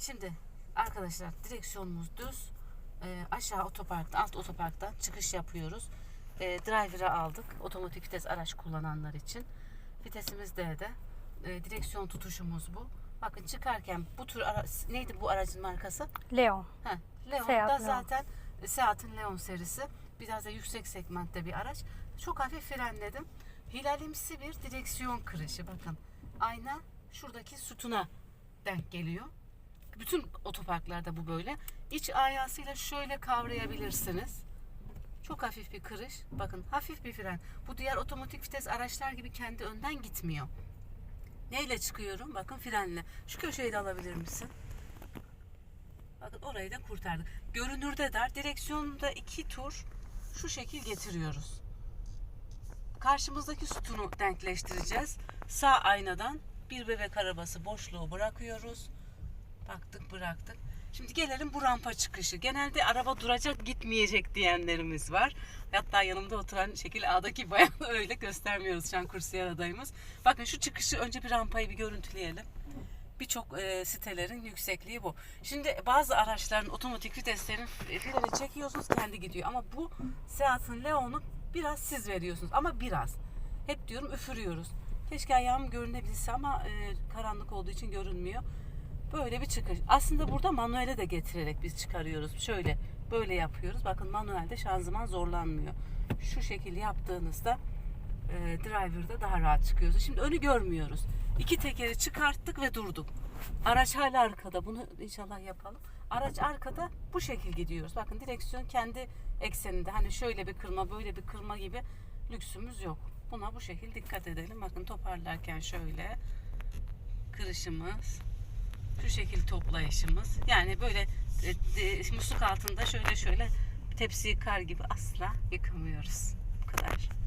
Şimdi arkadaşlar direksiyonumuz düz. Ee, aşağı otoparkta, alt otoparktan çıkış yapıyoruz. Ee, driver'ı aldık. Otomatik vites araç kullananlar için. Vitesimiz D'de. Ee, direksiyon tutuşumuz bu. Bakın çıkarken bu tür ara- neydi bu aracın markası? Leon. Heh, Leon Seat da Leon. zaten Seat'ın Leon serisi. Biraz da yüksek segmentte bir araç. Çok hafif frenledim. Hilalimsi bir direksiyon kırışı bakın. Ayna şuradaki sütuna denk geliyor. Bütün otoparklarda bu böyle. İç ayasıyla şöyle kavrayabilirsiniz. Çok hafif bir kırış. Bakın hafif bir fren. Bu diğer otomatik vites araçlar gibi kendi önden gitmiyor. Neyle çıkıyorum? Bakın frenle. Şu köşeyi de alabilir misin? Bakın orayı da kurtardık. Görünürde dar. Direksiyonda iki tur şu şekil getiriyoruz. Karşımızdaki sütunu denkleştireceğiz. Sağ aynadan bir bebek arabası boşluğu bırakıyoruz. Baktık bıraktık. Şimdi gelelim bu rampa çıkışı. Genelde araba duracak gitmeyecek diyenlerimiz var. Hatta yanımda oturan şekil A'daki bayan öyle göstermiyoruz şu an kursiyer adayımız. Bakın şu çıkışı önce bir rampayı bir görüntüleyelim. Birçok e, sitelerin yüksekliği bu. Şimdi bazı araçların otomatik viteslerin freni çekiyorsunuz kendi gidiyor. Ama bu Seat'ın Leon'u biraz siz veriyorsunuz. Ama biraz. Hep diyorum üfürüyoruz. Keşke ayağım görünebilse ama e, karanlık olduğu için görünmüyor. Böyle bir çıkış. Aslında burada manuele de getirerek biz çıkarıyoruz. Şöyle böyle yapıyoruz. Bakın manuelde şanzıman zorlanmıyor. Şu şekil yaptığınızda e, driver'da daha rahat çıkıyoruz. Şimdi önü görmüyoruz. İki tekeri çıkarttık ve durduk. Araç hala arkada. Bunu inşallah yapalım. Araç arkada bu şekil gidiyoruz. Bakın direksiyon kendi ekseninde. Hani şöyle bir kırma, böyle bir kırma gibi lüksümüz yok. Buna bu şekil dikkat edelim. Bakın toparlarken şöyle kırışımız, şu şekil toplayışımız. Yani böyle e, e, musluk altında şöyle şöyle tepsiyi kar gibi asla yıkamıyoruz. Bu kadar.